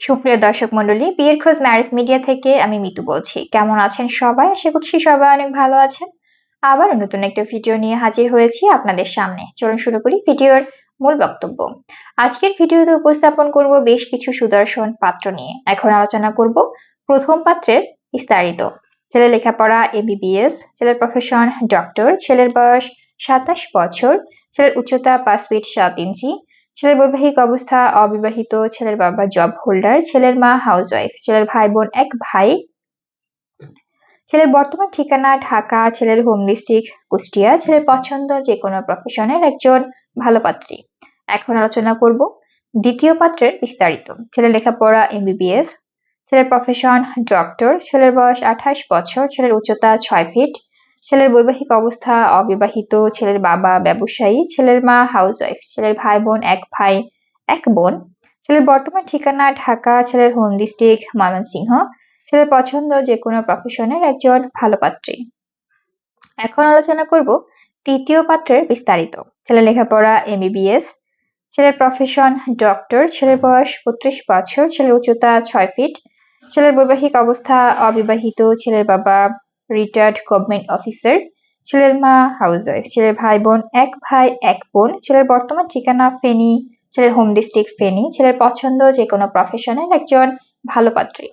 সুপ্রিয় দর্শক মন্ডলী বিয়ের খোঁজ ম্যারেজ মিডিয়া থেকে আমি মিতু বলছি। কেমন আছেন সবাই? আশা করছি সবাই অনেক ভালো আছেন। আবার নতুন একটা ভিডিও নিয়ে হাজির হয়েছি আপনাদের সামনে। চলুন শুরু করি ভিডিওর মূল বক্তব্য। আজকের ভিডিওতে উপস্থাপন করব বেশ কিছু সুদর্শন পাত্র নিয়ে। এখন আলোচনা করব প্রথম পাত্রের বিস্তারিত। ছেলের লেখাপড়া এবিবিএস ছেলের প্রফেশন ডক্টর ছেলের বয়স সাতাশ বছর, ছেলের উচ্চতা পাঁচ ফিট সাত ইঞ্চি ছেলের বৈবাহিক অবস্থা অবিবাহিত, ছেলের বাবা জব হোল্ডার ছেলের মা হাউস ওয়াইফ ছেলের ভাই বোন এক ভাই। ছেলের বর্তমান ঠিকানা ঢাকা, ছেলের হোম ডিস্ট্রিক্ট কুষ্টিয়া, ছেলের পছন্দ যে কোনো প্রফেশনের একজন ভালো পাত্রী। এখন আলোচনা করব দ্বিতীয় পাত্রের বিস্তারিত। ছেলের লেখাপড়া এমবিবিএস ছেলের প্রফেশন ডক্টর ছেলের বয়স আঠাশ বছর, ছেলের উচ্চতা ছয় ফিট ছেলের বৈবাহিক অবস্থা, অবিবাহিত, ছেলের বাবা ব্যবসায়ী, ছেলের মা হাউসওয়াইফ ছেলের ভাই বোন, এক ভাই, এক বোন, ছেলের বর্তমান ঠিকানা ঢাকা, ছেলের হোম ডিস্ট্রিক্ট ময়মনসিংহ ছেলের পছন্দ যে কোনো প্রফেশনের একজন ভালো পাত্রী। এখন আলোচনা করব তৃতীয় পাত্রের বিস্তারিত। ছেলের লেখাপড়া এমবিবিএস ছেলের প্রফেশন ডক্টর ছেলের বয়স বত্রিশ বছর, ছেলের উচ্চতা ছয় ফিট ছেলের বৈবাহিক অবস্থা, অবিবাহিত, ছেলের বাবা রিটায়ার্ড গভর্নমেন্ট অফিসার ছেলের মা হাউস ওয়াইফ ছেলের ভাই বোন, এক ভাই, এক বোন, ছেলের বর্তমান ঠিকানা ফেনী, ছেলের হোম ডিস্ট্রিক্ট ফেনী, ছেলের পছন্দ যে কোনো প্রফেশনের একজন ভালো পাত্রী।